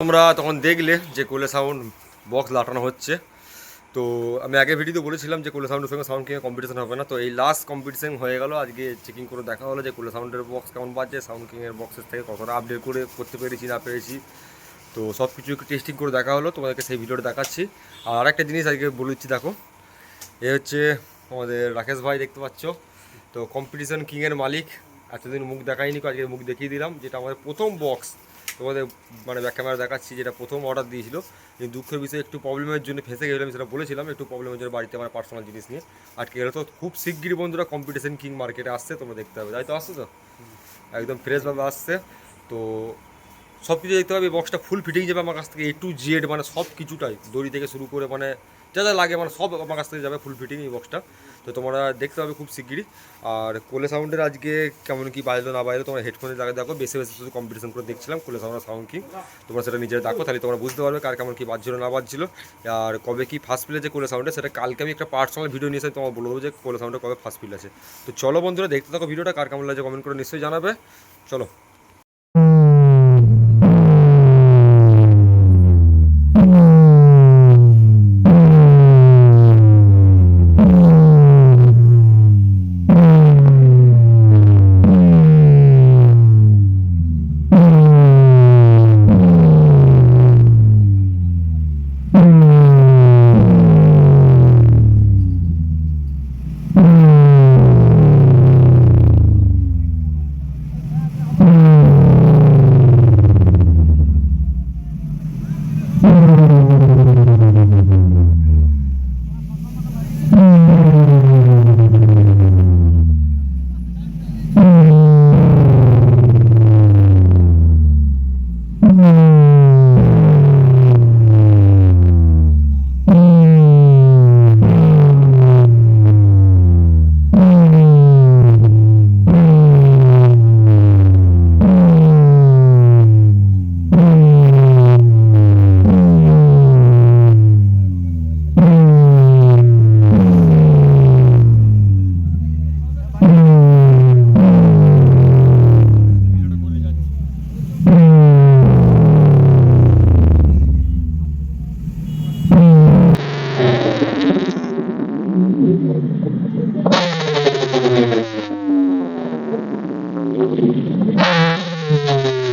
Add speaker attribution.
Speaker 1: তোমরা তখন দেখলে যে কোলে সাউন্ড বক্স লাটানো হচ্ছে। তো আমি আগে ভিডিওতে বলেছিলাম যে কোলে সাউন্ডের সঙ্গে সাউন্ড কিংয়ে কম্পিটিশন হবে না। তো এই লাস্ট কম্পিটিশন হয়ে গেল। আজকে চেকিং করে দেখা হলো যে কোলে সাউন্ডের বক্স কেমন বাজছে সাউন্ড কিংয়ের বক্সের থেকে কতটা আপডেট করে করতে পেরেছি, না পেরেছি। তো সব কিছু টেস্টিং করে দেখা হলো। তোমাদেরকে সেই ভিডিওটা দেখাচ্ছি। আর আরেকটা জিনিস আজকে বলে দিচ্ছি, দেখো। এ হচ্ছে আমাদের রাকেশ ভাই দেখতে পাচ্ছ। তো কম্পিটিশন কিংয়ের মালিক। এতদিন মুখ দেখাইনি, আজকে মুখ দেখিয়ে দিলাম। যেটা আমাদের প্রথম বক্স তোমাদের মানে ব্যাক ক্যামেরা দেখাচ্ছি যেটা প্রথম অর্ডার দিয়েছিল। কিন্তু দুঃখের বিষয়ে একটু প্রবলেমের জন্য ফেসে গেলাম সেটা বলেছিলাম একটু প্রবলেমের জন্য বাড়িতে আমার পার্সোনাল জিনিস নিয়ে আটকে গেলে। তো খুব শিগগিরই বন্ধুরা কম্পিটিশন কিং মার্কেটে আসছে তোমরা দেখতে হবে তাই তো আসছে তো? একদম ফ্রেশভাবে আসছে। তো সব কিছু দেখতে হবে বক্সটা ফুল ফিটিং যাবে আমার কাছ থেকে এ টু জেড মানে সব কিছুটাই, দড়ি থেকে শুরু করে মানে যা যা লাগে মানে সব আমার কাছ থেকে যাবে ফুল ফিটিং এই বক্সটা তো তোমরা দেখতে পাবে খুব শিগগিরই। আর কোলে সাউন্ডের আজকে কেমন কি বাজলো, না বাজলো, তোমরা হেডফোনে জায়গায় দেখো, বেশি বেশি শুধু কম্পিটিশন করে দেখছিলাম, কোলে সাউন্ডের সাউন্ড কি। তোমরা সেটা নিজেরা দেখো, তাহলে তোমরা বুঝতে পারবে কার কেমন কি বাজছিল, না বাজছিল। আর কবে কি ফার্স্ট ফিল আছে কোলে সাউন্ডে সেটা কালকে আমি একটা পার্সোনাল ভিডিও নিয়ে এসে তোমার বলে দেবো যে কোলে সাউন্ডে কবে ফার্স্ট ফিল আছে। তো চলো বন্ধুরা, দেখতে থাকো ভিডিওটা কার কেমন লাগছে কমেন্ট করে নিশ্চয়ই জানাবে। চলো। Thank you.